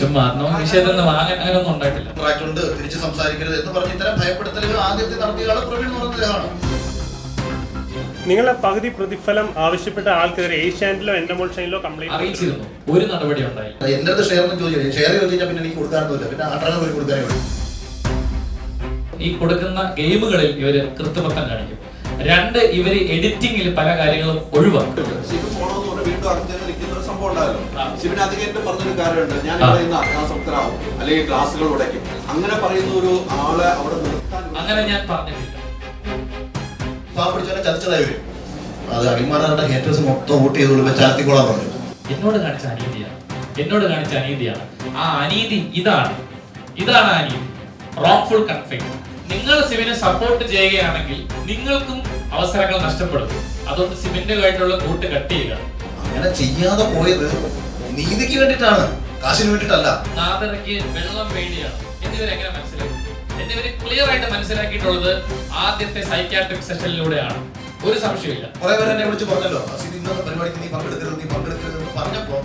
ചുമ്മാ നിന്ന് വാങ്ങാൻ അങ്ങനെയൊന്നും ഉണ്ടായിട്ടില്ല. കോൺട്രാക്ട് ഉണ്ട് തിരിച്ച് സംസാരിക്കരുത് എന്ന് പറഞ്ഞ് ഇത്തരം ഭയപ്പെടുത്തലുകൾ ആദ്യത്തെ നടത്തിയ ആൾ പ്രവീൺ എന്ന് നിങ്ങളെ പകുതി പ്രതിഫലം ആവശ്യപ്പെട്ട ആൾക്കെതിരെ ഏഷ്യാനിലോ എൻഡമോൾ ഷൈനിലോ കംപ്ലൈന്റ് അറിയിച്ചിരുന്നു. ഒരു നടപടി ഉണ്ടായി എന്റെ അടുത്ത് ഷെയർ ചോദിച്ചു ഷെയർ ചോദിച്ചാൽ പിന്നെ എനിക്ക് കൊടുക്കാനൊന്നുമില്ല. പിന്നെ ആട്ടാണ് പോയി കൊടുക്കാനേ ഉള്ളൂ. ഈ കൊടുക്കുന്ന ഗെയിമുകളിൽ ഇവർ കൃത്രിമത്വം കാണിക്കും. രണ്ട് ഇവർ എഡിറ്റിംഗിൽ പല കാര്യങ്ങളും ഒഴിവാക്കും. ശിവൻ അധികം പറഞ്ഞൊരു കാര്യമുണ്ട്. ഞാൻ. ഇവിടെ ഇന്ന് അഭ്യാസക്തരാകും അല്ലെങ്കിൽ ക്ലാസ്സുകൾ ഉടയ്ക്കും അങ്ങനെ പറയുന്ന ഒരു ആളെ അവിടെ നിർത്താൻ അങ്ങനെ ഞാൻ ചതിച്ചതായി വരും. അത് അഭിമാനങ്ങളുടെ ഹേറ്റേഴ്സ് മൊത്തം വോട്ട് ചെയ്തോളൂ. ചാത്തിക്കോളാൻ പറഞ്ഞു. എന്നോട് കാണിച്ച അനീതിയാണ്. എന്നോട് കാണിച്ച അനീതിയാണ്. ആ അനീതി ഇതാണ്. ഇതാണ് അനീതി. റോങ്ഫുൾ കൺഫ്ലിക്ട് നിങ്ങൾ സിവിനെ സപ്പോർട്ട് ചെയ്യുകയാണെങ്കിൽ നിങ്ങൾക്കും അവസരങ്ങൾ നഷ്ടപ്പെടും. അതുകൊണ്ട് സിവിന്റുമായിട്ടുള്ള കൂട്ട് കട്ട് ചെയ്യുക. അങ്ങനെ ചെയ്യാതെ പോയത് നീതിക്ക് വേണ്ടിയിട്ടാണ് കാശിന് വേണ്ടിയിട്ടല്ല. നാദറയ്ക്ക് വെള്ളം വേണ്ടിയാണ്. എന്നിവരെങ്ങനെ മനസ്സിലാക്കി? എന്നിവര് ക്ലിയർ ആയിട്ട് മനസ്സിലാക്കിയിട്ടുള്ളത് ആദ്യത്തെ സൈക്കാട്രിക് സെഷനിലൂടെയാണ് ഒരു സംശയമില്ല കുറെ പേര് എന്നെ വിളിച്ച് പറഞ്ഞല്ലോ ഇന്നത്തെ പരിപാടിക്ക് നീ പങ്കെടുക്കരുത് നീ പങ്കെടുക്കരുത് എന്ന് പറഞ്ഞപ്പോ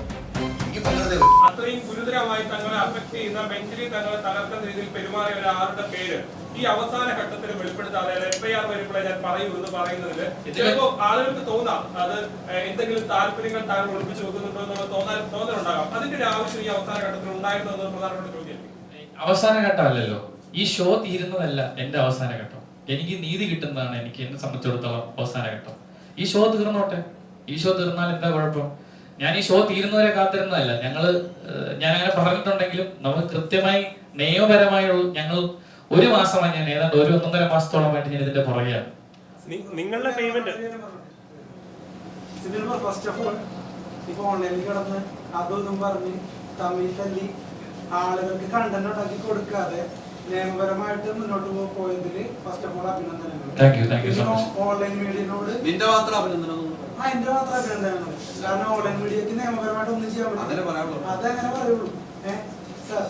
എനിക്ക് പങ്കെടുത്തേ അത്രയും ഗുരുതരമായി തങ്ങളെ അഫക്ട് ചെയ്യുന്ന മെന്റലി തങ്ങളെ തകർക്കുന്ന രീതിയിൽ പെരുമാറിയ ഒരാളുടെ പേര് ഈ അവസാന ഘട്ടത്തിൽ വെളിപ്പെടുത്താതെ എഫ് ഐ ആർ വരുമ്പോഴേ ഞാൻ പറയൂ എന്ന് പറയുന്നതിൽ ചിലപ്പോ ആളുകൾക്ക് തോന്നാം അത് എന്തെങ്കിലും താല്പര്യങ്ങൾ താങ്കൾ ഒളിപ്പിച്ചു വെക്കുന്നുണ്ടോ എന്നുള്ള തോന്നാൻ തോന്നലുണ്ടാകാം. അതിന്റെ ഒരു ആവശ്യം ഈ അവസാന ഘട്ടത്തിൽ ഉണ്ടായിരുന്നു എന്നത് പ്രധാനപ്പെട്ട ചോദ്യം. അവസാന ഘട്ടമല്ലല്ലോ. ഈ ഷോ തീരുന്നതല്ല എന്റെ അവസാന ഘട്ടം. എനിക്ക് നീതി കിട്ടുന്നതാണ് എനിക്ക് എന്നെ സംബന്ധിച്ചിടത്തോളം അവസാന ഘട്ടം. ഈ ഷോ തീർന്നോട്ടെ? ഈ ഷോ തീർന്നാൽ എന്താ കുഴപ്പം? ഞാൻ ഈ ഷോ തീരുന്നവരെ കാത്തിരുന്നതല്ല. ഞങ്ങൾ ഏഹ്, ഞാൻ അങ്ങനെ പറഞ്ഞിട്ടുണ്ടെങ്കിലും നമ്മൾ കൃത്യമായി നിയമപരമായുള്ള ഞങ്ങൾ ഒരു മാസമാണ് ഞാൻ ഏതാണ്ട് ഒരു ഒന്നൊന്നര മാസത്തോളമായിട്ട് ഞാൻ ഇതിന്റെ പുറകെയാണ്. നിങ്ങളുടെ payment cinema first of all ഇപ്പൊ ഓൺലൈനിൽ കിടന്ന് അതൊന്നും പറഞ്ഞ് തമിഴ് തല്ലി ആളുകൾക്ക് കണ്ടന്റ് ഉണ്ടാക്കി കൊടുക്കാതെ നിയമപരമായിട്ട് മുന്നോട്ട് പോയതിൽ പോയതിൽ ഫസ്റ്റ് ഓഫ് ഓൾ അഭിനന്ദനങ്ങൾ. Thank you, thank you so much. Online മീഡിയനോട് നിന്റെ മാത്രം അഭിനന്ദനം ആ എന്റെ മാത്രം അഭിനന്ദനങ്ങൾ. കാരണം ഓൺലൈൻ മീഡിയക്ക് നിയമപരമായിട്ട് ഒന്നും ചെയ്യാൻ പറ്റില്ല. അതങ്ങനെ പറയുള്ളൂ. ഏഹ് സാർ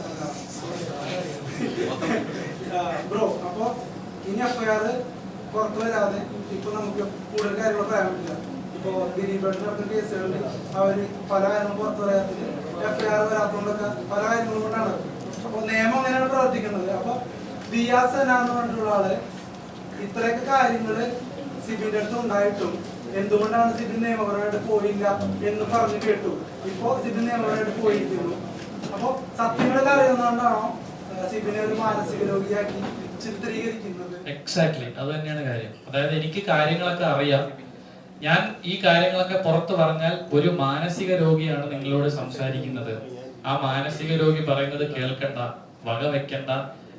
ബ്രോ അപ്പോ ഇനി എഫ്ഐആർ പുറത്തു വരാതെ ഇപ്പൊ നമുക്ക് കൂടുതൽ കാര്യങ്ങൾ പറയാൻ പറ്റില്ല. ഇപ്പൊ ദിലീപേട്ടൻ നടന്ന കേസുകളിൽ അവർ പല കാര്യങ്ങളും പുറത്തു പറയാത്തത് എഫ്ഐആർ വരാത്തതുകൊണ്ടൊക്കെ പല കാര്യങ്ങളും കൊണ്ടാണ്. അപ്പൊ നിയമം അങ്ങനെയാണ് പ്രവർത്തിക്കുന്നത്. അപ്പൊ ബിയാസ് എന്ന് പറഞ്ഞിട്ടുള്ള ആൾ ഇത്രയൊക്കെ കാര്യങ്ങൾ സിബിന്റെ അടുത്ത് ഉണ്ടായിട്ടും എന്തുകൊണ്ടാണ് സിബിൻ നിയമപരമായിട്ട് പോയില്ല എന്ന് പറഞ്ഞു കേട്ടു. ഇപ്പോ സിബിൻ നിയമപരമായിട്ട് പോയിരിക്കുന്നു. അപ്പൊ സത്യങ്ങളൊക്കെ അറിയുന്നതുകൊണ്ടാണോ എക്സാക്ട്ലി അത് തന്നെയാണ് കാര്യം. അതായത് എനിക്ക് കാര്യങ്ങളൊക്കെ അറിയാം. ഞാൻ ഈ കാര്യങ്ങളൊക്കെ പുറത്തു പറഞ്ഞാൽ ഒരു മാനസിക രോഗിയാണ് നിങ്ങളോട് സംസാരിക്കുന്നത്. ആ മാനസിക രോഗി പറയുന്നത് കേൾക്കണ്ട വക വെക്കണ്ട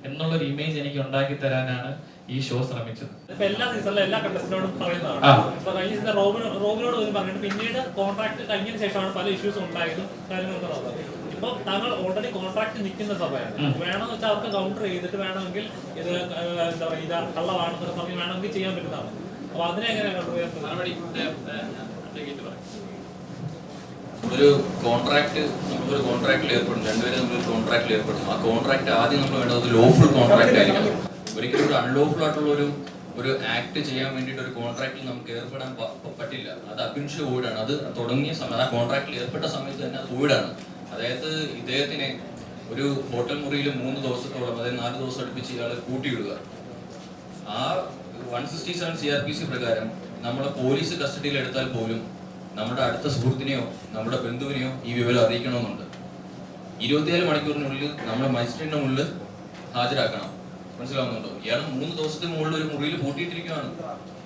എന്നുള്ളൊരു ഇമേജ് എനിക്ക് ഉണ്ടാക്കി തരാനാണ് ഈ ഷോ ശ്രമിച്ചത്. ഇപ്പൊ എല്ലാ സീസണിലും എല്ലാ കണ്ടസ്റ്റന്റിനോടും പറയുന്നതാണ്. റോബിനോട് പറഞ്ഞിട്ട് പിന്നീട് കോൺട്രാക്ട് കഴിഞ്ഞതിന് ശേഷമാണ് പല ഇഷ്യൂസ് ഉണ്ടായതും കാര്യങ്ങളൊക്കെ ഇപ്പൊ താങ്കൾ ഓൾറെഡി കോൺട്രാക്ട് നിൽക്കുന്ന സഭയാണ്. വേണമെന്ന് വെച്ചാൽ അവർക്ക് കൗണ്ടർ ചെയ്തിട്ട് വേണമെങ്കിൽ ഇത് എന്താ പറയുക ഇത് കള്ളമാണെന്നൊക്കെ പറഞ്ഞ് വേണമെങ്കിൽ ചെയ്യാൻ പറ്റുന്നതാണ് അപ്പൊ അതിനെ എങ്ങനെയാണ് ഒരു കോൺട്രാക്ട് നമുക്കൊരു കോൺട്രാക്റ്റിൽ ഏർപ്പെടും. രണ്ടുപേരും നമ്മൾ ഒരു കോൺട്രാക്റ്റിൽ ഏർപ്പെടും ആ കോൺട്രാക്ട് ആദ്യം നമ്മൾ വേണ്ടത് ലോഫുൾ കോൺട്രാക്ട് ആയിരിക്കണം. ഒരിക്കലും ഒരു അൺലോഫുൾ ആയിട്ടുള്ള ഒരു ഒരു ആക്ട് ചെയ്യാൻ വേണ്ടിയിട്ട് ഒരു കോൺട്രാക്റ്റിൽ നമുക്ക് ഏർപ്പെടാൻ പറ്റില്ല. അത് അഭിൻഷ വോയിഡാണ് അത് തുടങ്ങിയ സമയത്ത് ആ കോൺട്രാക്റ്റിൽ ഏർപ്പെട്ട സമയത്ത് തന്നെ അത് വോയിഡാണ് അതായത് ഇദ്ദേഹത്തിനെ ഒരു ഹോട്ടൽ മുറിയിൽ മൂന്ന് ദിവസത്തോളം അതായത് നാല് ദിവസം അടുപ്പിച്ച് ഇയാൾ കൂട്ടിയിടുക. ആ one sixty seven C R P C പ്രകാരം നമ്മളെ പോലീസ് കസ്റ്റഡിയിൽ എടുത്താൽ പോലും നമ്മുടെ അടുത്ത സുഹൃത്തിനെയോ നമ്മുടെ ബന്ധുവിനെയോ ഈ വിവരം അറിയിക്കണമെന്നുണ്ട്. ഇരുപത്തിയേഴ് മണിക്കൂറിനുള്ളിൽ നമ്മളെ മജിസ്ട്രേറ്റിന്റെ മുന്നിൽ ഹാജരാക്കണം. മനസ്സിലാവുന്നുണ്ടോ? ഇയാൾ മൂന്ന് ദിവസത്തിന് മുകളിൽ ഒരു മുറിയിൽ പൂട്ടിയിട്ടിരിക്കുകയാണ്.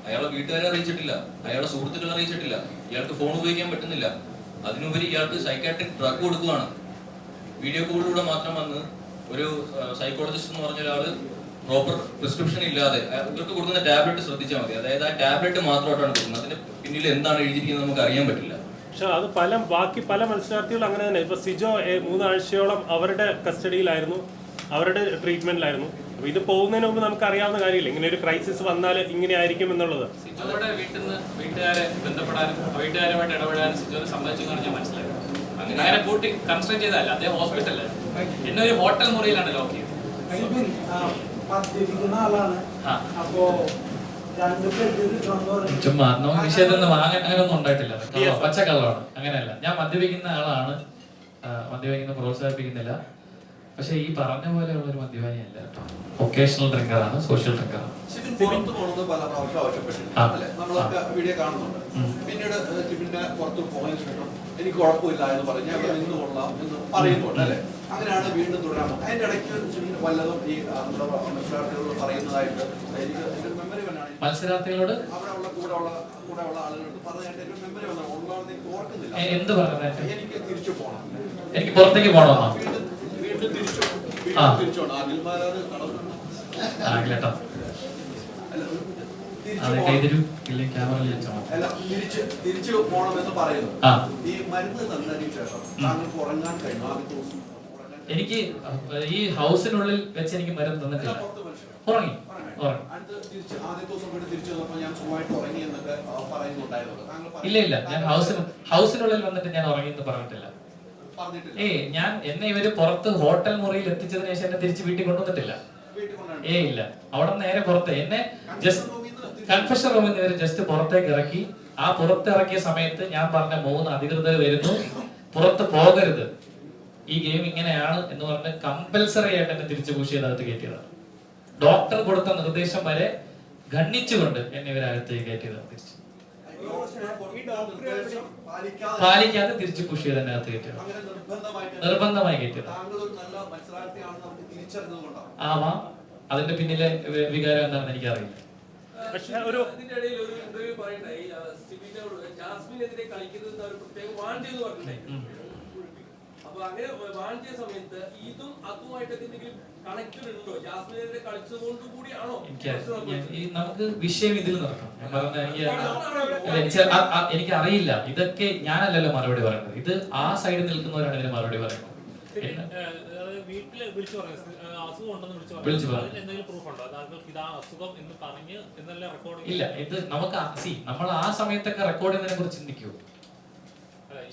അയാളെ വീട്ടുകാരെ അറിയിച്ചിട്ടില്ല. അയാളെ സുഹൃത്തുക്കളെ അറിയിച്ചിട്ടില്ല. ഇയാൾക്ക് ഫോൺ ഉപയോഗിക്കാൻ പറ്റുന്നില്ല. അതിനുപരി ഇയാൾക്ക് സൈക്കാട്രിക് ഡ്രഗ് കൊടുക്കുകയാണ് വീഡിയോ കോളിലൂടെ മാത്രം വന്ന് ഒരു സൈക്കോളജിസ്റ്റ് എന്ന് പറഞ്ഞ ഒരാൾ പ്രോപ്പർ പ്രിസ്ക്രിപ്ഷൻ ഇല്ലാതെ ഇവർക്ക് കൊടുക്കുന്ന ടാബ്ലറ്റ് ശ്രദ്ധിച്ചാൽ മതി. അതായത് ആ ടാബ്ലറ്റ് മാത്രമായിട്ടാണ് കൊടുക്കുന്നത്. അതിന്റെ പിന്നിൽ എന്താണ് എഴുതിയിരിക്കുന്നത് നമുക്ക് അറിയാൻ പറ്റില്ല. പക്ഷെ അത് പല ബാക്കി പല മത്സരാർത്ഥികളും അങ്ങനെ തന്നെ. ഇപ്പൊ സിജോ മൂന്നാഴ്ചയോളം അവരുടെ കസ്റ്റഡിയിലായിരുന്നു അവരുടെ ട്രീറ്റ്മെന്റിലായിരുന്നു അപ്പൊ ഇത് പോകുന്നതിന് മുമ്പ് നമുക്ക് അറിയാവുന്ന കാര്യമില്ല. ഇങ്ങനെ ഒരു ക്രൈസിസ് വന്നാൽ ഇങ്ങനെ ആയിരിക്കും എന്നുള്ളത്. സിജോയുടെ വീട്ടിൽ നിന്ന് വീട്ടുകാരെ ബന്ധപ്പെടാനും വീട്ടുകാരുമായിട്ട് ഇടപെടാനും സിജോനെ ഞാൻ അങ്ങനെ അങ്ങനെ കൂട്ടി കൺസ്ട്രക്ട് ചെയ്തതല്ല അദ്ദേഹം ഹോസ്പിറ്റലിൽ എന്നെ ഒരു ഹോട്ടൽ മുറിയിലാണ് ലോക്ക് ചെയ്തത്. അപ്പോ ചുമ്മാ നമുക്ക് വാങ്ങാൻ അങ്ങനെയൊന്നും ഉണ്ടായിട്ടില്ല. പച്ചക്കള്ളമാണ്. അങ്ങനെയല്ല. ഞാൻ മദ്യപിക്കുന്ന ആളാണ് മദ്യപിക്കുന്ന പ്രോത്സാഹിപ്പിക്കുന്നില്ല. പക്ഷെ ഈ പറഞ്ഞ പോലെയുള്ള ഒരു മദ്യപാനിയല്ല കേട്ടോ. വൊക്കേഷണൽ ഡ്രിങ്കറാണ് സോഷ്യൽ ഡ്രിങ്കറാണ് സിബിൻ പുറത്ത് പോകണമെന്ന് പല പ്രാവശ്യം ആവശ്യപ്പെട്ടിട്ടുണ്ട്. ആ. അല്ലെ? നമ്മളൊക്കെ വീഡിയോ കാണുന്നുണ്ട്. പിന്നീട് ഏഹ്, സിബിന്റെ പുറത്ത് പോയതിനു ശേഷം എനിക്ക് കുഴപ്പമില്ല എന്ന് പറഞ്ഞ്. അവിടെ നിന്ന് കൊള്ളാം എന്ന് പറയുന്നുണ്ട് അല്ലെ? അങ്ങനെയാണ് വീണ്ടും തുടരാൻ അതിന്റെ ഇടയ്ക്ക് വല്ലതും ഈ മത്സരാർത്ഥികളോട് പറയുന്നതായിട്ട് എനിക്ക് എന്റെ മെമ്മറി വന്നാണ്. മത്സരാർത്ഥികളോട്? അവിടെ ഉള്ള കൂടെ ഉള്ള കൂടെ ഉള്ള ആളുകൾക്ക് പറഞ്ഞായിട്ട് എനിക്ക് മെമ്മറി വന്നാണ് ഉള്ളതെന്ന് എനിക്ക് ഓർക്കുന്നില്ല. എന്ത് പറയുന്നത് എനിക്ക് തിരിച്ചു പോകണം എനിക്ക് പുറത്തേക്ക് പോകണമെന്നോ തിരിച്ചു പറയുന്നു. ഈ മരുന്ന് തന്നതിന് ശേഷം താങ്കൾക്ക് ഉറങ്ങാൻ കഴിഞ്ഞു? ആദ്യത്തെ ദിവസം എനിക്ക് ഈ ഹൗസിനുള്ളിൽ വെച്ച് എനിക്ക് മരുന്ന് തന്നിട്ടില്ല. ഉറങ്ങി. ഇല്ല ഇല്ല. ഞാൻ ഹൗസിന് ഹൗസിനുള്ളിൽ വന്നിട്ട് ഞാൻ ഉറങ്ങി എന്ന് പറഞ്ഞിട്ടില്ല. ഏയ് ഞാൻ എന്നെ ഇവർ പുറത്ത് ഹോട്ടൽ മുറിയിൽ എത്തിച്ചതിന് ശേഷം എന്നെ തിരിച്ച് വീട്ടിൽ കൊണ്ടുവന്നിട്ടില്ല. ഏ ഇല്ല. അവിടെ നേരെ പുറത്ത് എന്നെ ജസ്റ്റ് കൺഫെഷൻ റൂമിൽ നിന്ന് ജസ്റ്റ് പുറത്തേക്ക് ഇറക്കി. ആ പുറത്തിറക്കിയ സമയത്ത് ഞാൻ പറഞ്ഞ മൂന്ന് അധികൃതർ വരുന്നു. പുറത്ത് പോകരുത്. ഈ ഗെയിം ഇങ്ങനെയാണ് എന്ന് പറഞ്ഞ് കമ്പൽസറി ആയിട്ട് എന്നെ തിരിച്ചു പുഷ് ചെയ്തകത്ത് കയറ്റിയതാണ്. ഡോക്ടർ കൊടുത്ത നിർദ്ദേശം വരെ ഖണ്ഡിച്ചുകൊണ്ട് എന്നെ ഇവരകത്ത് കയറ്റിയതാണ് തിരിച്ച്. പാലിക്കാതെ തിരിച്ച് പുഷ് ചെയ്ത് എന്നെ അകത്ത് നിർബന്ധമായിട്ട് നിർബന്ധമായി കയറ്റിയതാണ് ആവാ അതിന്റെ പിന്നിലെ വികാരം എന്താണെന്ന് എനിക്കറിയില്ല. പക്ഷെ ഒരു ഇതിന്റെ ഇടയിൽ ഒരു ഇന്റർവ്യൂ പറയണ്ടായി ആ, സിബിനോട് ജാസ്മിനെതിരെ കളിക്കുന്നത് ഒരു പ്രത്യേക വാണ്ടി എന്ന് പറഞ്ഞിട്ടുണ്ടായി ഉം. അപ്പൊ അങ്ങനെ വാണ്ടിയ ചെയ്ത സമയത്ത് ഇതും അതുമായിട്ടൊക്കെ എന്തെങ്കിലും നമുക്ക് വിഷയം ഇതിൽ നടക്കണം എനിക്ക് അറിയില്ല. ഇതൊക്കെ ഞാനല്ലല്ലോ മറുപടി പറയുന്നത്. ഇത് ആ സൈഡിൽ നിൽക്കുന്നവരാണ് ഇതിന് മറുപടി പറയുന്നത്. വീട്ടിൽ വിളിച്ചു പറഞ്ഞു ഇല്ല ഇത് നമുക്ക് സി നമ്മൾ ആ സമയത്തൊക്കെ റെക്കോർഡ് ചെയ്യുന്നതിനെ കുറിച്ച് ചിന്തിക്കൂ.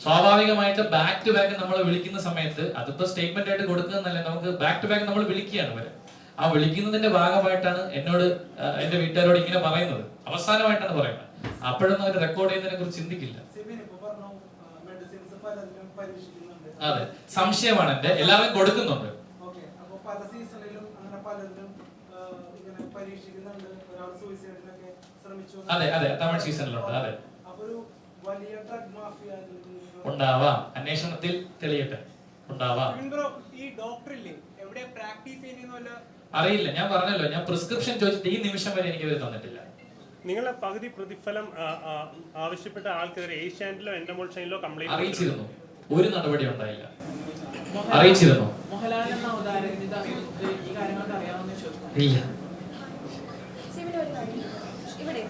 സ്വാഭാവികമായിട്ട് ബാക്ക് ടു ബാക്ക് നമ്മൾ വിളിക്കുന്ന സമയത്ത് അതിപ്പോ സ്റ്റേറ്റ്മെന്റ് ആയിട്ട് കൊടുക്കുന്നതല്ല നമുക്ക് ബാക്ക് ടു ബാക്ക് നമ്മൾ വിളിക്കുകയാണ് അവരെ ആ വിളിക്കുന്നതിന്റെ ഭാഗമായിട്ടാണ് എന്നോട് എന്റെ വീട്ടുകാരോട് ഇങ്ങനെ പറയുന്നത്. അവസാനമായിട്ടാണ് പറയുന്നത്. അപ്പോഴൊന്നും അവർ റെക്കോർഡ് ചെയ്യുന്നതിനെ കുറിച്ച് ചിന്തിക്കില്ല. അതെ. സംശയമാണ് എന്റെ. എല്ലാവരും കൊടുക്കുന്നുണ്ട്. അതെ അതെ. തമിഴ് സീസണിലുണ്ട്. അതെ. ഉണ്ടാവാം. അന്വേഷണത്തിൽ തെളിയട്ടെ. ഉണ്ടാവാം. ബ്രോ ഈ ഡോക്ടർ ഇല്ലേ? എവിടെ പ്രാക്ടീസ് ചെയ്യുന്ന വല്ല അറിയില്ല. ഞാൻ പറഞ്ഞല്ലോ. ഞാൻ പ്രിസ്ക്രിപ്ഷൻ ചോദിച്ചിട്ട് ഈ നിമിഷം വരെ എനിക്ക് ഇവർ തന്നിട്ടില്ല. നിങ്ങളെ പകുതി പ്രതിഫലം ആവശ്യപ്പെട്ട ആൾക്കെതിരെ ഏഷ്യാനിലോ എൻഡമോൾ ഷൈനിലോ കംപ്ലൈന്റ് അറിയിച്ചിരുന്നു. ഒരു നടപടി ഉണ്ടായില്ല. അറിയിച്ചിരുന്നു. ഇല്ല. ഇവിടെ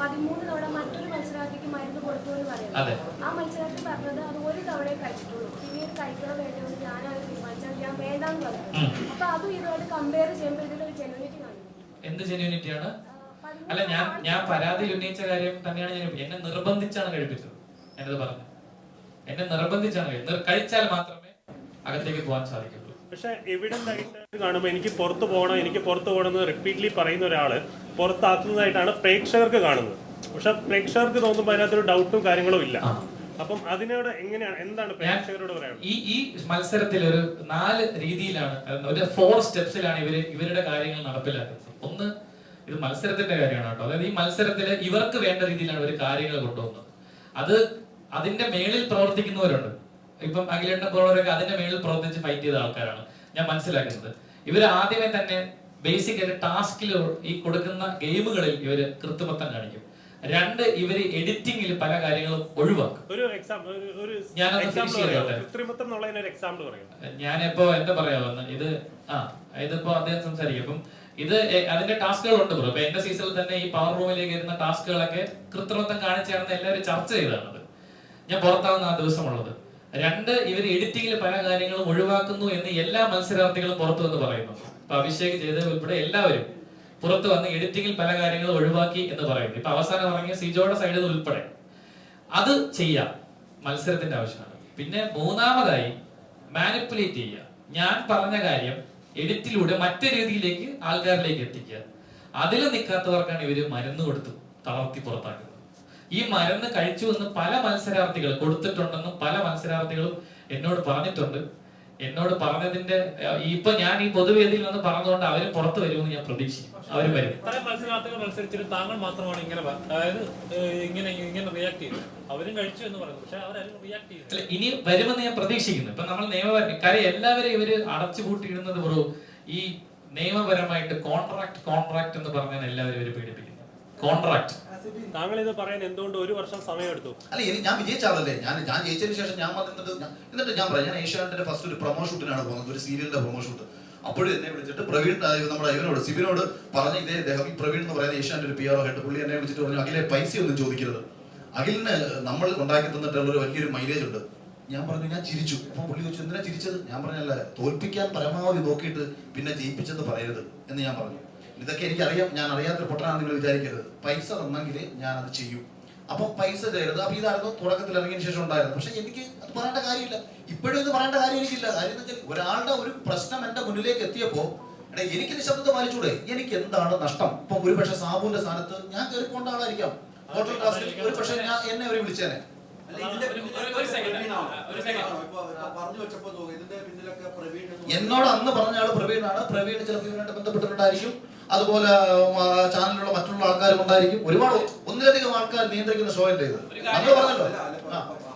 പതിമൂന്ന് തവണ മറ്റൊരു മത്സരാർത്ഥിക്ക് മരുന്ന് കൊടുത്തു എന്ന്. പറയുന്നത്. ആ മത്സരാർത്ഥി പറഞ്ഞത് അത് ഒരു തവണയെ കഴിച്ചിട്ടുള്ളൂ. പിന്നീട് കഴിക്കണോ വേണ്ടോ ഞാനത് തീരുമാനിച്ചാൽ ഞാൻ വേണ്ടാന്ന് പറഞ്ഞു. അപ്പൊ അതും ഇതുമായിട്ട് കമ്പയർ ചെയ്യുമ്പോൾ ഇതിലൊരു ജെനുവിനിറ്റി കാണുന്നു എന്ത് ജെന്യൂനിറ്റിയാണ് ആണ്? അല്ല ഞാൻ ഞാൻ പരാതി ഉന്നയിച്ച കാര്യം തന്നെയാണ് ഞാൻ എന്നെ നിർബന്ധിച്ചാണ് കഴിപ്പിച്ചത്. ഞാനത് പറഞ്ഞു. എന്നെ നിർബന്ധിച്ചാണ് കഴി- കഴിച്ചാൽ മാത്രമേ അകത്തേക്ക് പോകാൻ സാധിക്കുള്ളൂ പക്ഷെ എവിഡന്റ് ആയിട്ട് കാണുമ്പോൾ എനിക്ക് പുറത്ത് പോകണം എനിക്ക് പുറത്ത് പോകണം എന്ന് റിപ്പീറ്റ്ലി പറയുന്ന ഒരാൾ പുറത്താക്കുന്നതായിട്ടാണ് പ്രേക്ഷകർക്ക് കാണുന്നത്. പക്ഷെ പ്രേക്ഷകർക്ക് തോന്നുമ്പോൾ അതിനകത്തൊരു ഡൗട്ടും കാര്യങ്ങളും ഇല്ല. അപ്പം അതിനോട് എങ്ങനെയാണ് എന്താണ് പ്രേക്ഷകരോട് പറയാനുള്ളത് ഈ ഈ മത്സരത്തിൽ ഒരു നാല് രീതിയിലാണ് ഒരു ഫോർ സ്റ്റെപ്സിലാണ് ഇവർ ഇവരുടെ കാര്യങ്ങൾ നടപ്പിലാക്കുന്നത്. ഒന്ന് ഇത് മത്സരത്തിന്റെ കാര്യമാണ് കേട്ടോ. അതായത് ഈ മത്സരത്തിൽ ഇവർക്ക് വേണ്ട രീതിയിലാണ് ഇവർ കാര്യങ്ങൾ കൊണ്ടുപോകുന്നത് അത് അതിന്റെ മേളിൽ പ്രവർത്തിക്കുന്നവരുണ്ട്. ഇപ്പം അഖിലേണ്ട പ്രവർത്തകരൊക്കെ അതിന്റെ മേളിൽ പ്രവർത്തിച്ച് ഫൈറ്റ് ചെയ്ത ആൾക്കാരാണ്. ഞാൻ മനസ്സിലാക്കുന്നത്. ഇവർ ആദ്യമേ തന്നെ ബേസിക് ആയിട്ട് ടാസ്കിൽ ഈ കൊടുക്കുന്ന ഗെയിമുകളിൽ ഇവർ കൃത്രിമത്വം കാണിക്കും. രണ്ട് ഇവർ എഡിറ്റിംഗിൽ പല കാര്യങ്ങളും ഒഴിവാക്കും. ഒരു എക്സാമ്പിൾ ഒരു. കൃത്രിമത്വം എന്നുള്ളതിന് ഒരു എക്സാമ്പിൾ പറയാം. ഞാനിപ്പോ എന്താ പറയാ ഇത് ആ ഇതിപ്പോ അദ്ദേഹം സംസാരിക്കും. അപ്പം ഇത് അതിന്റെ ടാസ്കുകൾ ഉണ്ട് ബ്രോ. ഇപ്പൊ എന്റെ സീസണിൽ തന്നെ ഈ പവർ റൂമിലേക്ക് വരുന്ന ടാസ്കുകളൊക്കെ കൃത്രിമത്വം കാണിച്ചാണെന്ന് എല്ലാവരും ചർച്ച ചെയ്താണത് ഞാൻ പുറത്താവുന്ന ആ ദിവസമുള്ളത്. രണ്ട് ഇവർ എഡിറ്റിംഗിൽ പല കാര്യങ്ങളും ഒഴിവാക്കുന്നു എന്ന് എല്ലാ മത്സരാർത്ഥികളും പുറത്തു വന്ന് പറയുന്നു. ഇപ്പൊ അഭിഷേക് ചെയ്ത് ഉൾപ്പെടെ എല്ലാവരും പുറത്തു വന്ന് എഡിറ്റിംഗിൽ പല കാര്യങ്ങളും ഒഴിവാക്കി എന്ന് പറയുന്നു. ഇപ്പൊ അവസാനം ഇറങ്ങിയ സിജോയുടെ സൈഡിൽ ഉൾപ്പെടെ. അത് ചെയ്യാം. മത്സരത്തിന്റെ ആവശ്യമാണ്. പിന്നെ മൂന്നാമതായി മാനിപ്പുലേറ്റ് ചെയ്യുക. ഞാൻ പറഞ്ഞ കാര്യം എഡിറ്റിലൂടെ മറ്റു രീതിയിലേക്ക് ആൾക്കാരിലേക്ക് എത്തിക്കുക. അതിൽ നിൽക്കാത്തവർക്കാണ് ഇവർ മരുന്ന് കൊടുത്ത് തളർത്തി പുറത്താക്കുന്നത്. ഈ മരുന്ന് കഴിച്ചു എന്ന് പല മത്സരാർത്ഥികൾ കൊടുത്തിട്ടുണ്ടെന്നും പല മത്സരാർത്ഥികളും എന്നോട് പറഞ്ഞിട്ടുണ്ട്. എന്നോട് പറഞ്ഞതിന്റെ ഇപ്പൊ ഞാൻ ഈ പൊതുവേദിയിൽ നിന്ന് പറഞ്ഞുകൊണ്ട് അവർ പുറത്തു വരുമെന്ന് ഞാൻ പ്രതീക്ഷിക്കും അവർ വരും. പല മത്സരാർത്ഥികൾ മത്സരിച്ചിട്ട് താങ്കൾ മാത്രമാണ് ഇങ്ങനെ അതായത് ഇങ്ങനെ ഇങ്ങനെ റിയാക്ട് ചെയ്തത്. അവരും കഴിച്ചു എന്ന് പറഞ്ഞു പക്ഷെ അവരും റിയാക്ട് ചെയ്തു ഇനി വരുമെന്ന് ഞാൻ പ്രതീക്ഷിക്കുന്നു. ഇപ്പൊ നമ്മൾ നിയമപരം കാര്യം എല്ലാവരും ഇവർ അടച്ചുപൂട്ടിയിടുന്നത് ഒരു ഈ നിയമപരമായിട്ട് കോൺട്രാക്ട് കോൺട്രാക്ട് എന്ന് പറഞ്ഞാൽ എല്ലാവരും ഇവർ പീഡിപ്പിക്കുന്നത് കോൺട്രാക്ട് താങ്കൾ ഇത് പറയാൻ എന്തുകൊണ്ട് ഒരു വർഷം സമയമെടുത്തു? അല്ല എനിക്ക് ഞാൻ വിജയിച്ച ആളല്ലേ ഞാൻ ഞാൻ ജയിച്ചതിന് ശേഷം ഞാൻ വന്നിട്ട് എന്നിട്ട് ഞാൻ പറയാം ഞാൻ ഏഷ്യാനെറ്റിന്റെ ഫസ്റ്റ് ഒരു പ്രൊമോ ഷൂട്ടിനാണ് പോകുന്നത് ഒരു സീരിയലിന്റെ പ്രൊമോ ഷൂട്ട് അപ്പോഴും എന്നെ വിളിച്ചിട്ട് പ്രവീൺ നമ്മുടെ ഇവനോട് സിബിനോട് പറഞ്ഞ ഇതേ അദ്ദേഹം ഈ പ്രവീൺ എന്ന് പറയുന്ന ഏഷ്യാന്റെ ഒരു പി ആർ ഹെഡ് പുള്ളി എന്നെ വിളിച്ചിട്ട് പറഞ്ഞു അഖിലെ പൈസ ഒന്നും ചോദിക്കരുത്. അഖിലിന് നമ്മൾ ഉണ്ടാക്കി തന്നിട്ടുള്ള ഒരു വലിയൊരു മൈലേജ് ഉണ്ട്. ഞാൻ പറഞ്ഞു ഞാൻ ചിരിച്ചു. അപ്പൊ പുള്ളി ചോദിച്ചു എന്തിനാ ചിരിച്ചത്? ഞാൻ പറഞ്ഞല്ല തോൽപ്പിക്കാൻ പരമാവധി നോക്കിയിട്ട് പിന്നെ ജയിപ്പിച്ചെന്ന് പറയരുത് എന്ന് ഞാൻ പറഞ്ഞു. ഇതൊക്കെ എനിക്കറിയാം. ഞാൻ അറിയാത്തൊരു പൊട്ടനാണെന്ന് നിങ്ങൾ വിചാരിക്കരുത്. പൈസ തന്നെങ്കിൽ ഞാൻ അത് ചെയ്യും. അപ്പൊ പൈസ തരരുത് അപ്പൊ ഇതായിരുന്നു തുടക്കത്തിൽ ഇറങ്ങിയതിന് ശേഷം ഉണ്ടായിരുന്നു പക്ഷെ എനിക്ക് അത് പറയേണ്ട കാര്യമില്ല. ഇപ്പോഴും ഇത് പറയേണ്ട കാര്യം എനിക്കില്ല. കാര്യം എന്ന് വെച്ചാൽ ഒരാളുടെ ഒരു പ്രശ്നം എന്റെ മുന്നിലേക്ക് എത്തിയപ്പോ എടാ എനിക്ക് നിശബ്ദത പാലിച്ചൂടെ എനിക്ക് എന്താണ് നഷ്ടം? ഇപ്പൊ ഒരു പക്ഷെ സാബുവിന്റെ സ്ഥാനത്ത് ഞാൻ കയറി പോണ്ട ആളായിരിക്കാം. ഹോട്ടൽ ക്ലാസ്സിൽ ഒരു പക്ഷെ ഞാൻ എന്നെ അവർ വിളിച്ചേനെ. എന്നോട് അന്ന് പറഞ്ഞ ആൾ പ്രവീണാണ്. പ്രവീൺ ചിലപ്പോൾ ഇവനായിട്ട് ബന്ധപ്പെട്ടിട്ടുണ്ടായിരിക്കും. അതുപോലെ ചാനലിലുള്ള മറ്റുള്ള ആൾക്കാരും ഉണ്ടായിരിക്കും. ഒരുപാട് ഒന്നിലധികം ആൾക്കാർ നിയന്ത്രിക്കുന്ന ഷോ അല്ലേ ഇത്? നമ്മൾ പറഞ്ഞല്ലോ.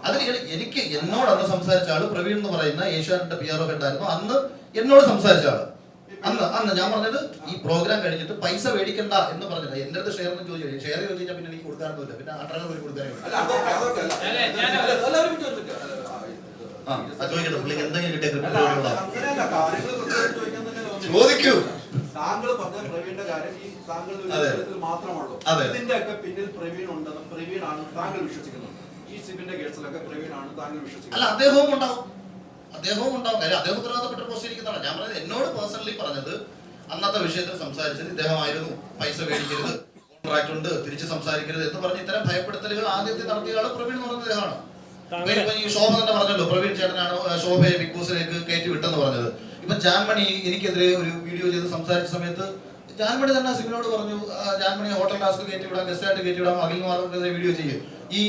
അതിൽ എനിക്ക് എന്നോട് അന്ന് സംസാരിച്ച ആൾ പ്രവീൺ എന്ന് പറയുന്ന ഏഷ്യാനെറ്റ് പി ആർ ഒ ഉണ്ടായിരുന്നു. അന്ന് എന്നോട് സംസാരിച്ച ആൾ. അന്ന് അന്ന് ഞാൻ പറഞ്ഞത് ഈ പ്രോഗ്രാം കഴിഞ്ഞിട്ട് പൈസ മേടിക്കണ്ട എന്ന് പറഞ്ഞില്ല. എന്റെ അടുത്ത് ഷെയർ എന്ന് ചോദിച്ചു ഷെയർ ചോദിച്ചു കഴിഞ്ഞാൽ പിന്നെ എനിക്ക് കൊടുക്കാനൊന്നുമില്ല പിന്നെ അട്ടനെ പോയി കൊടുക്കാനേ ചോദിക്കട്ടെ. പുള്ളിക്ക് എന്തെങ്കിലും കിട്ടിയ ചോദിക്കൂ. താങ്കൾ പറഞ്ഞ പ്രവീണിന്റെ കാര്യം ഈ. ഇതിന്റെ ഒക്കെ പിന്നിൽ പ്രവീൺ ഉണ്ടെന്നും താങ്കൾ വിശ്വസിക്കുന്നത്. ഈ സിബിന്റെ കേസിലൊക്കെ പ്രവീണാണ് താങ്കൾ അല്ല അദ്ദേഹവും ഉണ്ടാവും. അദ്ദേഹവും ഉണ്ടാവും. കാര്യം അദ്ദേഹം ഉത്തരവാദപ്പെട്ട പോസ്റ്റ് ഇരിക്കുന്നതാണ്. ഞാൻ പറഞ്ഞത് എന്നോട് പേഴ്സണലി പറഞ്ഞത് അന്നത്തെ വിഷയത്തിൽ സംസാരിച്ചത് ഇദ്ദേഹമായിരുന്നു. പൈസ മേടിക്കരുത് കോൺട്രാക്ട് ഉണ്ട് തിരിച്ച് സംസാരിക്കരുത് എന്ന് പറഞ്ഞ് ഇത്തരം ഭയപ്പെടുത്തലുകൾ ആദ്യത്തെ നടത്തിയ ആൾ പ്രവീൺ എന്ന് പറഞ്ഞ ഇദ്ദേഹമാണ് ഈ ശോഭ തന്നെ പറഞ്ഞല്ലോ പ്രവീൺ ചേട്ടനാണ് ശോഭയെ ബിഗ് ബോസിലേക്ക് കയറ്റി വിട്ടെന്ന് പറഞ്ഞത്. ഇപ്പൊ ജാൻമണി എനിക്കെതിരെ ഒരു വീഡിയോ ചെയ്ത് സംസാരിച്ച സമയത്ത് ജാൻമണി തന്നെ സിബിനോട് പറഞ്ഞു ജാൻമണി ഹോട്ടൽ ടാസ്ക് കയറ്റി വിടാം ഗസ്റ്റ് ആയിട്ട് കയറ്റി വിടാം അഖിൽമാർക്കെതിരെ വീഡിയോ ചെയ്യും. ഈ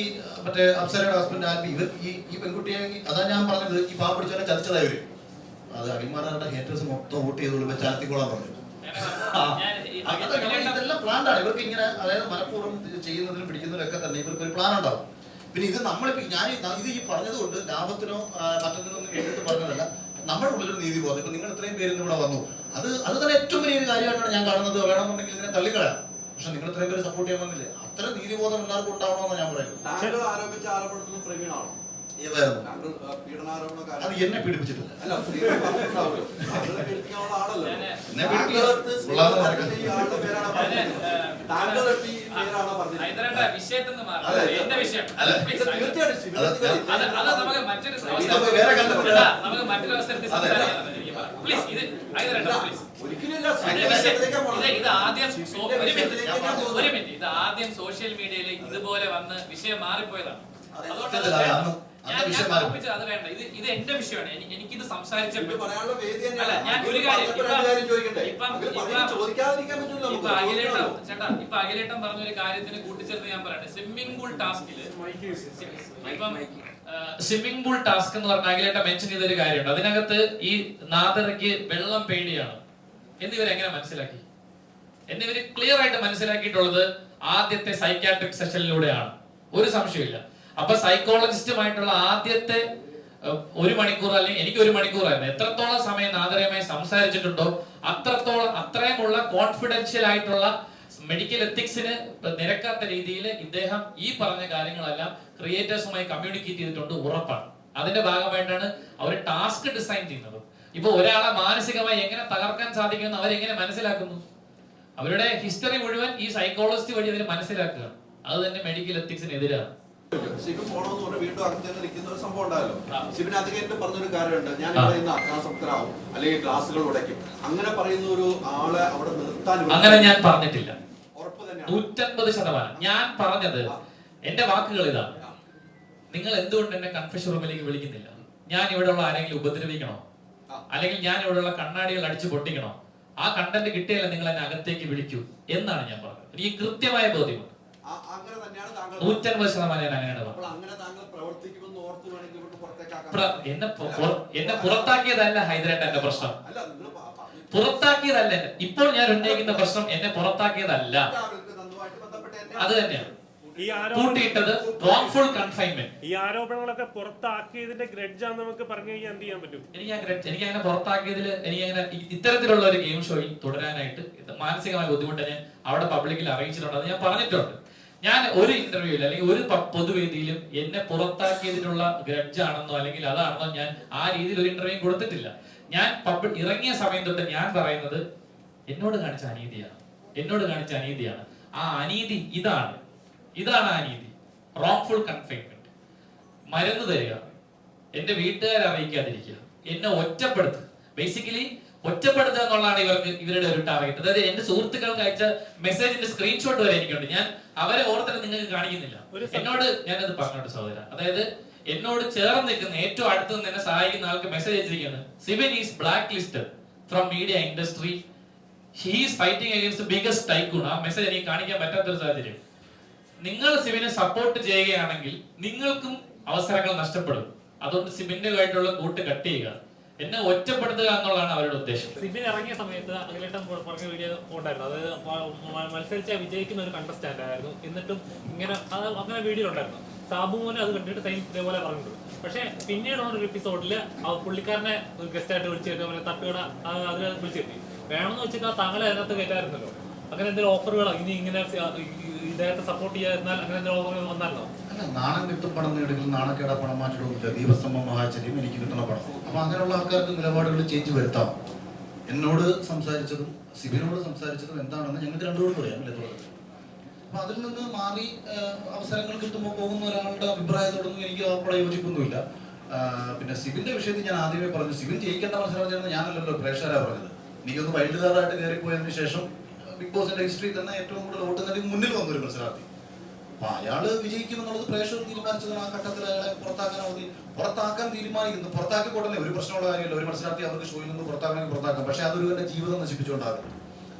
മറ്റേ അപ്സരയുടെ ഹസ്ബൻഡ് ആൽബി ഇവർ ഈ ഈ പെൺകുട്ടിയെ അതാ ഞാൻ പറഞ്ഞത് ഈ പാവ പിടിച്ചവനെ ചതിച്ചതായി വരും അത് അഖിൽമാരുടെ ഹേറ്റേഴ്സ് മൊത്തം വോട്ട് വെച്ച് ചാത്തിക്കോളാൻ പറഞ്ഞു. ഇതെല്ലാം പ്ലാൻ ആണ്. ഇവർക്ക് ഇങ്ങനെ അതായത് മനഃപൂർവം ചെയ്യുന്നതിനും പിടിക്കുന്നതിനൊക്കെ തന്നെ ഇവർക്ക് ഒരു പ്ലാൻ ഉണ്ടാവും. പിന്നെ ഇത് നമ്മളിപ്പോ ഞാൻ ഇത് ഈ പറഞ്ഞത് കൊണ്ട് ലാഭത്തിനോ മറ്റൊന്നിനോ ഒന്നും കേട്ടിട്ട് പറഞ്ഞതല്ല. നമ്മുടെ ഉള്ളിലൊരു നീതി ബോധം. ഇപ്പൊ നിങ്ങൾ ഇത്രയും പേര് ഇന്ന് ഇവിടെ വന്നു. അത് അത് തന്നെ ഏറ്റവും വലിയൊരു കാര്യമായിട്ടാണ് ഞാൻ കാണുന്നത്. വേണമെന്നുണ്ടെങ്കിൽ ഇതിനെ തള്ളിക്കളയാം. പക്ഷെ നിങ്ങൾ ഇത്രയും പേര് സപ്പോർട്ട് ചെയ്യാൻ വന്നില്ലേ? അത്ര നീതിബോധം എല്ലാവർക്കും എന്ന് ഞാൻ പറയുന്നത്. ആരോപിച്ച ആരോപണത്തിന് പ്രവീണാണോ? ആ, അത് എന്നെ പീഡിപ്പിച്ചിട്ടില്ല. അല്ല താങ്കളെ പീഡിപ്പിക്കാനുള്ള ആളല്ലോ ഇത് ആദ്യം സോഷ്യൽ മീഡിയയിൽ ഇതുപോലെ വന്ന് വിഷയം മാറിപ്പോയതാണ്. അതുകൊണ്ട് ഇത് എന്റെ വിഷയമാണ്. എനിക്ക് എനിക്കിത് സംസാരിച്ചേ പറയാനുള്ള വേദി തന്നെയാണ്. അല്ല ഞാൻ ഒരു കാര്യം പറഞ്ഞപ്പോൾ ഇപ്പം രണ്ട് കാര്യം ചോദിക്കണ്ടേ? ഇപ്പം അങ്ങനെ ഇപ്പം പറഞ്ഞ് ചോദിക്കാതിരിക്കാൻ പറ്റില്ല ഇപ്പൊ നമുക്ക്. അഖിലേട്ടൻ ചേട്ടാ ഇപ്പൊ അഖിലേട്ടൻ പറഞ്ഞ ഒരു കാര്യത്തിന് കൂട്ടിച്ചേർത്ത് ഞാൻ പറയട്ടെ. സ്വിമ്മിംഗ് പൂൾ ടാസ്കിൽ ഇപ്പം സ്വിമ്മിംഗ് പൂൾ ടാസ്ക് എന്ന് പറഞ്ഞ അഖിലേട്ട മെൻഷൻ ചെയ്ത ഒരു കാര്യമുണ്ട്. അതിനകത്ത് ഈ നാദറയ്ക്ക് വെള്ളം പേടിയാണ് എന്നിവർ എങ്ങനെ മനസ്സിലാക്കി? എന്നിവര് ക്ലിയർ ആയിട്ട് മനസ്സിലാക്കിയിട്ടുള്ളത് ആദ്യത്തെ സൈക്കാട്രിക് സെഷനിലൂടെയാണ് ഒരു സംശയമില്ല അപ്പൊ സൈക്കോളജിസ്റ്റുമായിട്ടുള്ള ആദ്യത്തെ ഒരു മണിക്കൂർ അല്ലെങ്കിൽ എനിക്ക് ഒരു മണിക്കൂറായിരുന്നു എത്രത്തോളം സമയം നാദരയുമായി സംസാരിച്ചിട്ടുണ്ടോ അത്രത്തോളം അത്രയുമുള്ള കോൺഫിഡൻഷ്യൽ ആയിട്ടുള്ള മെഡിക്കൽ എത്തിക്സിന് നിരക്കാത്ത രീതിയിൽ ഇദ്ദേഹം ഈ പറഞ്ഞ കാര്യങ്ങളെല്ലാം ക്രിയേറ്റേഴ്സുമായി കമ്മ്യൂണിക്കേറ്റ് ചെയ്തിട്ടുണ്ട് ഉറപ്പാണ്. അതിന്റെ ഭാഗമായിട്ടാണ് അവർ ടാസ്ക് ഡിസൈൻ ചെയ്യുന്നത്. ഇപ്പൊ ഒരാളെ മാനസികമായി എങ്ങനെ തകർക്കാൻ സാധിക്കുമെന്ന് അവരെങ്ങനെ മനസ്സിലാക്കുന്നു? അവരുടെ ഹിസ്റ്ററി മുഴുവൻ ഈ സൈക്കോളജിസ്റ്റ് വഴി അവർ മനസ്സിലാക്കുക അത് തന്നെ മെഡിക്കൽ എത്തിക്സിനെതിരാണ് സിബിൻ പോണമെന്ന് പറഞ്ഞ് വീണ്ടും അകത്ത് തന്നെ നിൽക്കുന്ന ഒരു സംഭവം ഉണ്ടായല്ലോ. ശിവൻ അത് കഴിഞ്ഞിട്ട് പറഞ്ഞൊരു കാര്യമുണ്ട്. ഞാൻ ഇവിടെ ഇന്ന് അല്ലെങ്കിൽ ക്ലാസ്സുകൾ ഉടയ്ക്കും. അങ്ങനെ പറയുന്ന ഒരു ആളെ അവിടെ നിർത്താൻ അങ്ങനെ ഞാൻ പറഞ്ഞിട്ടില്ല. ഉറപ്പ് തന്നെയാണ്. നൂറ്റൻപത് ശതമാനം. ഞാൻ പറഞ്ഞത് എന്റെ വാക്കുകൾ ഇതാണ്. നിങ്ങൾ എന്തുകൊണ്ട് എന്നെ കൺഫ്യൂഷൻ റൂമിലേക്ക് വിളിക്കുന്നില്ല? ഞാൻ ഇവിടെയുള്ള ആരെങ്കിലും ഉപദ്രവിക്കണോ? അല്ലെങ്കിൽ ഞാൻ ഇവിടെയുള്ള കണ്ണാടികൾ അടിച്ചു പൊട്ടിക്കണോ? ആ കണ്ടന്റ് കിട്ടിയല്ല നിങ്ങൾ എന്നെ അകത്തേക്ക് വിളിക്കൂ എന്നാണ് ഞാൻ പറഞ്ഞത്. എനിക്ക് കൃത്യമായ ബോധ്യമുണ്ട്. ആ- അങ്ങനെ തന്നെയാണ് താങ്കൾ നൂറ്റൻപത് ശതമാനം ഞാൻ അങ്ങനെയാണ് അങ്ങനെ താങ്കൾ പ്രവർത്തിക്കുമെന്ന് ഓർത്ത് വേണമെങ്കിൽ ഇവിടെ പുറത്തേക്ക് എന്നെ എന്നെ പുറത്താക്കിയതല്ല ഹൈദരായിട്ട് എന്റെ പ്രശ്നം. പുറത്താക്കിയതല്ല ഇപ്പോൾ ഞാൻ ഉന്നയിക്കുന്ന പ്രശ്നം എന്നെ പുറത്താക്കിയതല്ല. അത് തന്നെയാണ്. ഈ റോങ്ഫുൾ കൺഫൈൻമെന്റ് ഈ ആരോപണങ്ങളൊക്കെ പുറത്താക്കിയതിന്റെ ഗ്രഡ്ജാന്ന് നമുക്ക് പറഞ്ഞു കഴിഞ്ഞാൽ എന്ത് ചെയ്യാൻ പറ്റും? എനിക്ക് അങ്ങനെ എനിക്ക് അങ്ങനെ പുറത്താക്കിയതിൽ എനിക്ക് അങ്ങനെ ഇത്തരത്തിലുള്ള ഒരു ഗെയിം ഷോയിൽ തുടരാനായിട്ട് മാനസികമായ ബുദ്ധിമുട്ട് ഞാൻ അവിടെ പബ്ലിക്കിൽ അറിയിച്ചിട്ടുണ്ട്. അത് ഞാൻ പറഞ്ഞിട്ടുണ്ട്. ഞാൻ ഒരു ഇന്റർവ്യൂവിൽ അല്ലെങ്കിൽ ഒരു പൊതുവേദിയിലും എന്നെ പുറത്താക്കിയതിനുള്ള ഗ്രഡ്ജ് ആണെന്നോ അല്ലെങ്കിൽ അതാണെന്നോ ഞാൻ ആ രീതിയിൽ ഒരു ഇന്റർവ്യൂ കൊടുത്തിട്ടില്ല. ഞാൻ ഇറങ്ങിയ സമയം തൊട്ട് ഞാൻ പറയുന്നത് എന്നോട് കാണിച്ച അനീതിയാണ്. എന്നോട് കാണിച്ച അനീതിയാണ്. ആ അനീതി ഇതാണ്. ഇതാണ് അനീതി. റോങ്ഫുൾ കൺഫൈൻമെന്റ് മരുന്ന് തരിക. എന്റെ വീട്ടുകാരെ അറിയിക്കാതിരിക്കുക. എന്നെ ഒറ്റപ്പെടുത്തുക. ബേസിക്കലി ഒറ്റപ്പെടുത്തുക എന്നുള്ളതാണ് ഇവർക്ക് ഇവരുടെ ഒരു ടാർഗറ്റ് അതായത് എന്റെ സുഹൃത്തുക്കൾക്ക് അയച്ച മെസ്സേജിന്റെ സ്ക്രീൻഷോട്ട് വരെ എനിക്കുണ്ട്. ഞാൻ അവരെ ഓർത്തിട്ട് നിങ്ങൾക്ക് കാണിക്കുന്നില്ല. എന്നോട് ഞാനത് പറഞ്ഞോട്ട് സഹോദര. അതായത് എന്നോട് ചേർന്ന് നിൽക്കുന്ന ഏറ്റവും അടുത്ത് നിന്ന് എന്നെ സഹായിക്കുന്ന ആൾക്ക് മെസ്സേജ് അയച്ചിരിക്കുന്നത് Sibin is black list from media industry he's fighting against biggest tycoon ആ മെസ്സേജ് എനിക്ക് കാണിക്കാൻ പറ്റാത്തൊരു സാഹചര്യം. നിങ്ങൾ സിവിനെ സപ്പോർട്ട് ചെയ്യുകയാണെങ്കിൽ നിങ്ങൾക്കും അവസരങ്ങൾ നഷ്ടപ്പെടും. അതുകൊണ്ട് സിബിന്റെതായിട്ടുള്ള കൂട്ട് കട്ട് ചെയ്യുക. എന്നെ ഒറ്റപ്പെടുത്തുക എന്നുള്ളതാണ് അവരുടെ ഉദ്ദേശം. സിബിൻ ഇറങ്ങിയ സമയത്ത് അഖിലേട്ടൻ പ- പറഞ്ഞ വീഡിയോ ഉണ്ടായിരുന്നു. അത് മത്സരിച്ച വിജയിക്കുന്ന ഒരു കണ്ടസ്റ്റാൻഡ് ആയിരുന്നു. എന്നിട്ടും ഇങ്ങനെ അത് അങ്ങനെ വീഡിയോ ഉണ്ടായിരുന്നു. സാബു മോനെ അത് കണ്ടിട്ട് സെയിം ഇതേപോലെ പറഞ്ഞിട്ടുണ്ട്. പക്ഷെ പിന്നീടുള്ള ഒരു എപ്പിസോഡിൽ പുള്ളിക്കാരനെ ഗസ്റ്റ് ആയിട്ട് വിളിച്ചു ഇതേപോലെ തട്ടുകട അതിൽ വിളിച്ചെത്തി വേണമെന്ന് വെച്ചിട്ട് താങ്കളെ അതിനകത്ത് കയറ്റായിരുന്നല്ലോ അങ്ങനെ എന്തെങ്കിലും ഓഫറുകളോ ഇനി ഇങ്ങനെ ഇദ്ദേഹത്തെ സപ്പോർട്ട് ചെയ്യാതിരുന്നാൽ അങ്ങനെ വന്നല്ലോ അല്ല നാണം കിട്ടും പണം നേടുകയും നാണക്കേട പണം മാറ്റിയിട്ട് ദീപസ്തംഭം മഹാചര്യം എനിക്ക് കിട്ടുന്ന പണം. അപ്പൊ അങ്ങനെയുള്ള ആൾക്കാർക്ക് നിലപാടുകൾ ചേഞ്ച് വരുത്താം. എന്നോട് സംസാരിച്ചതും സിബിനോട് സംസാരിച്ചതും എന്താണെന്ന് ഞങ്ങൾക്ക് രണ്ടുപേരും പറയാം അല്ലേ തുടക്കത്തിൽ അപ്പൊ അതിൽ നിന്ന് മാറി അവസരങ്ങൾ കിട്ടുമ്പോൾ പോകുന്ന ഒരാളുടെ അഭിപ്രായത്തോടൊന്നും എനിക്ക് അവിടെ യോജിപ്പൊന്നുമില്ല. പിന്നെ സിബിന്റെ വിഷയത്തിൽ ഞാൻ ആദ്യമേ പറഞ്ഞു സിബിൻ ജയിക്കേണ്ട മത്സരം ഞാനല്ലല്ലോ പ്രേക്ഷകരാ പറഞ്ഞത്. എനിക്കൊന്ന് കാർഡായിട്ട് കയറിപ്പോയതിനു ശേഷം ബിഗ് ബോസിന്റെ ഹിസ്റ്ററി തന്നെ ഏറ്റവും കൂടുതൽ വോട്ട് നേടി മുന്നിൽ വന്ന ഒരു മത്സരാർത്ഥി. അപ്പൊ അയാൾ വിജയിക്കുമെന്നുള്ളത് പ്രേക്ഷകർ തീരുമാനിച്ചതാണ് ആ ഘട്ടത്തിൽ അയാളെ പുറത്താക്കാൻ അവധി. പുറത്താക്കാൻ തീരുമാനിക്കുന്നു. പുറത്താക്കി കൊണ്ടല്ലേ ഒരു പ്രശ്നമുള്ള കാര്യമില്ല. ഒരു മത്സരാർത്ഥി അവർക്ക് ഷോയിൽ നിന്ന് പുറത്താക്കണമെങ്കിൽ പുറത്താക്കാം. പക്ഷെ അതൊരു ജീവിതം നശിപ്പിച്ചുകൊണ്ടാകും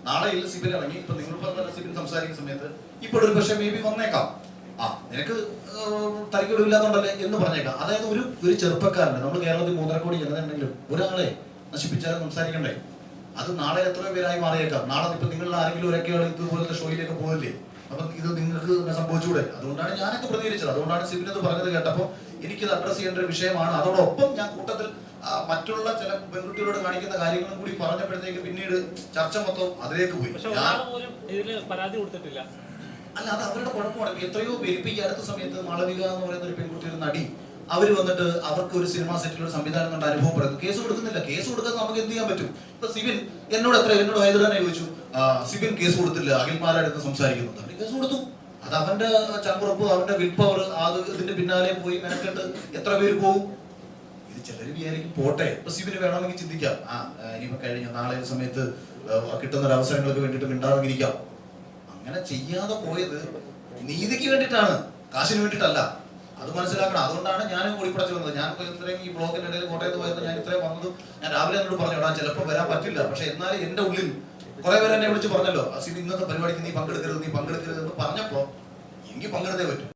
നാളെ ഇല്ല സിബിൻ ഇറങ്ങി. ഇപ്പൊ നിങ്ങൾ പറഞ്ഞ സിബിൻ സംസാരിക്കുന്ന സമയത്ത് ഇപ്പോഴൊരു പക്ഷേ മേ ബി വന്നേക്കാം. ആ നിനക്ക് തരിക്കടില്ലാത്തോണ്ടല്ലേ എന്ന് പറഞ്ഞേക്കാം. അതായത് ഒരു ഒരു ചെറുപ്പക്കാരന് നമ്മൾ കേരളത്തിൽ മൂന്നര കോടി ജനതയുണ്ടെങ്കിലും ഒരാളെ നശിപ്പിച്ചാലും സംസാരിക്കണ്ടേ? അത് നാളെ എത്രയോ പേരായി മാറിയേക്കാം. നാളെ ഇപ്പൊ നിങ്ങൾ ആരെങ്കിലും ഒരൊക്കെയാണ് ഇതുപോലത്തെ ഷോയിലേക്ക് പോകില്ലേ അപ്പൊ ഇത് നിങ്ങൾക്ക് സംഭവിച്ചുകൂടെ അതുകൊണ്ടാണ് ഞാനൊക്കെ പ്രതികരിച്ചത്. അതുകൊണ്ടാണ് സിബിൻ അത് പറഞ്ഞത് കേട്ടപ്പോൾ എനിക്കിത് അഡ്രസ് ചെയ്യേണ്ട ഒരു വിഷയമാണ്. അതോടൊപ്പം ഞാൻ കൂട്ടത്തിൽ മറ്റുള്ള ചില പെൺകുട്ടികളോട് കാണിക്കുന്ന കാര്യങ്ങളും കൂടി പറഞ്ഞപ്പോഴത്തേക്ക് പിന്നീട് ചർച്ച മൊത്തം അതിലേക്ക് പോയി. പരാതി കൊടുത്തിട്ടില്ല. അല്ല അത് അവരുടെ കുഴപ്പമാണ്. എത്രയോ പേര് ഇപ്പൊ ഈ അടുത്ത സമയത്ത് മാളവിക എന്ന് പറയുന്ന ഒരു പെൺകുട്ടി ഒരു നടി അവർ വന്നിട്ട് അവർക്ക് ഒരു സിനിമ സെറ്റിൽ ഒരു സംവിധാനം കണ്ട അനുഭവം പറയുന്നു. കേസ് കൊടുക്കുന്നില്ല. കേസ് കൊടുക്കാൻ നമുക്ക് എന്ത് ചെയ്യാൻ പറ്റും? ഇപ്പൊ സിബിൻ എന്നോട് എത്ര എന്നോട് ഹൈദരാനെ ചോദിച്ചു. "ആ, സിബിൻ കേസ് കൊടുത്തില്ല. അഖിൽമാരായിട്ട് സംസാരിക്കുന്നുണ്ട് കേസ് കൊടുത്തു. അത് അവന്റെ ചങ്കുറപ്പ് അവന്റെ വിൽ പവർ അത് ഇതിന്റെ പിന്നാലെ പോയി മെനക്കെട്ട് എത്ര പേര് പോകും ഇത് ചിലർ വിചാരിക്കും പോട്ടെ. ഇപ്പൊ സിബിന് വേണമെങ്കിൽ ചിന്തിക്കാം. ആ ഇനി ഇനിയിപ്പോ കഴിഞ്ഞ നാളെ സമയത്ത് കിട്ടുന്ന ഒരു അവസരങ്ങൾക്ക് വേണ്ടിയിട്ട് മിണ്ടാതിരിക്കാം. അങ്ങനെ ചെയ്യാതെ പോയത് നീതിക്ക് വേണ്ടിയിട്ടാണ്. കാശിന് വേണ്ടിയിട്ടല്ല. അത് മനസ്സിലാക്കണം. അതുകൊണ്ടാണ് ഞാൻ പഠിച്ചു വന്നത് ഞാൻ ഇത്രയും ഈ ബ്ലോക്കിന്റെ ഇടയിൽ കോട്ടയത്ത് പോയത് ഞാൻ ഇത്രയും വന്നത് ഞാൻ രാവിലെ എന്നോട് പറഞ്ഞു എടാ ചിലപ്പോൾ വരാൻ പറ്റില്ല. പക്ഷെ എന്നാലും എന്റെ ഉള്ളിൽ കുറെ പേര് എന്നെ വിളിച്ച് പറഞ്ഞല്ലോ അസിൻ ഇന്നത്തെ പരിപാടിക്ക് നീ പങ്കെടുക്കരുത് നീ പങ്കെടുക്കരുത് എന്ന് പറഞ്ഞപ്പോ എനിക്ക് പങ്കെടുത്തേ പറ്റും.